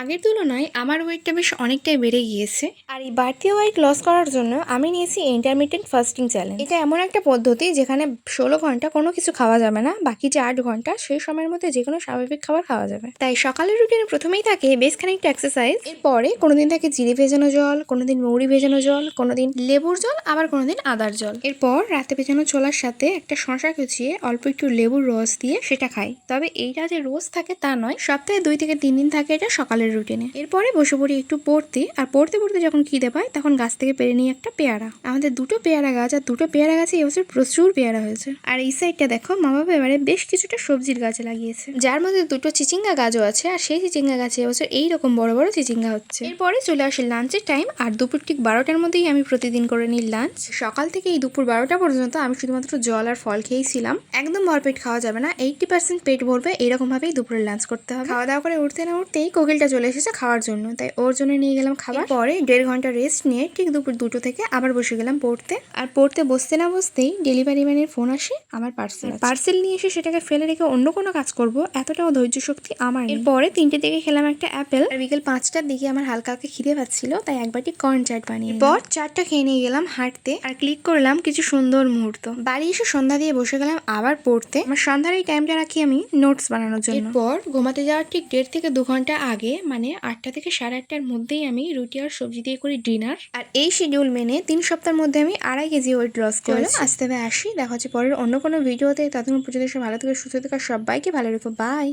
আগের তুলনায় আমার ওয়েটটা বেশ অনেকটাই বেড়ে গিয়েছে। আর এই বাড়তি ওয়েট লস করার জন্য আমি নিয়েছি ইন্টারমিডিয়েন্ট ফাস্টিং চ্যালেঞ্জ এটা এমন একটা পদ্ধতি যেখানে ষোলো ঘণ্টা কোনো কিছু খাওয়া যাবে না, বাকি যে আট ঘণ্টা সেই সময়ের মধ্যে যে কোনো স্বাভাবিক খাবার খাওয়া যাবে। তাই সকালের রুটিনে প্রথমেই থাকে বেশ খানিকটা এক্সারসাইজ এরপরে কোনোদিন থাকে জিরে ভেজানো জল, কোনোদিন মৌরি ভেজানো জল, কোনোদিন লেবুর জল, আবার কোনোদিন আদার জল। এরপর রাতে ভেজানো ছোলার সাথে একটা শশা কুচিয়ে অল্প একটু লেবুর রস দিয়ে সেটা খাই। তবে এইটা যে রোজ থাকে তা নয়, সপ্তাহে দুই থেকে তিন দিন থাকে এটা সকালের রুটিনে এরপরে বসে পড়ি একটু পড়তে, আর পড়তে পড়তে যখন খিদে পায়, তখন গাছ থেকে পেরে নিই একটা পেয়ারা। আমাদের দুটো পেয়ারা গাছ, আর দুটো পেয়ারা গাছে এবছর প্রচুর পেয়ারা হয়েছে। আর এই সাইডটা দেখো মা বাবা এবারে বেশ কিছুটা সবজির গাছ লাগিয়েছে। যার মধ্যে দুটো চিচিঙ্গা গাছও আছে, আর সেই চিচিঙ্গা গাছে এবছর এইরকম বড় বড় চিচিঙ্গা হচ্ছে। এরপরে চলে আসে লাঞ্চের টাইম আর দুপুর ঠিক বারোটার মধ্যেই আমি প্রতিদিন করে নিই লাঞ্চ সকাল থেকে এই দুপুর বারোটা পর্যন্ত আমি শুধুমাত্র জল আর ফল খেয়েছিলাম। একদম ভরপেট খাওয়া যাবে না এইটটি পার্সেন্ট পেট ভরবে এরকম ভাবেই দুপুরে লাঞ্চ করতে হবে। খাওয়া দাওয়া করে উঠতে না উঠতেই কোকিলটা চলে এসেছে খাওয়ার জন্য। তাই ওর জন্য নিয়ে গেলাম খাবার। পরে দেড় ঘণ্টা রেস্ট নিয়ে ঠিক দুপুর দুটো থেকে আবার বসে গেলাম পড়তে। আর পড়তে বসতে না বসতেই ডেলিভারি ম্যানের ফোন আসে আমার পার্সেল পার্সেল নিয়ে এসে সেটাকে ফেলে রেখে অন্য কোনো কাজ করব এতটাও ধৈর্য শক্তি আমার। এরপরে তিনটে থেকে খেলাম একটা অ্যাপেল আর বিকেল পাঁচটার দিকে আমার হালকা হালকা খিদে পাচ্ছিল তাই একবারটি কর্ন চাট বানিয়ে পর চারটা খেয়ে নিয়ে গেলাম হাঁটতে আর ক্লিক করলাম কিছু সুন্দর মুহূর্ত। বাড়ি এসে সন্ধ্যা দিয়ে বসে গেলাম আবার পড়তে। আমার সন্ধ্যার এই টাইমটা রাখি আমি নোটস বানানোর জন্য। পর ঘুমাতে যাওয়ার ঠিক দেড় থেকে দু ঘণ্টা আগে মানে আটটা থেকে সাড়ে আটটার মধ্যেই আমি রুটি আর সবজি দিয়ে করি ডিনার। আর এই শিডিউল মেনে তিন সপ্তাহের মধ্যে আমি আড়াই কেজি ওয়েট লস করলাম আসতে হবে আসি। দেখা হচ্ছে পরের অন্য কোনো ভিডিওতে ততক্ষণ পর্যন্ত সব ভালো থেকে সুস্থ থাকা সবাইকে ভালো রেখো। বাই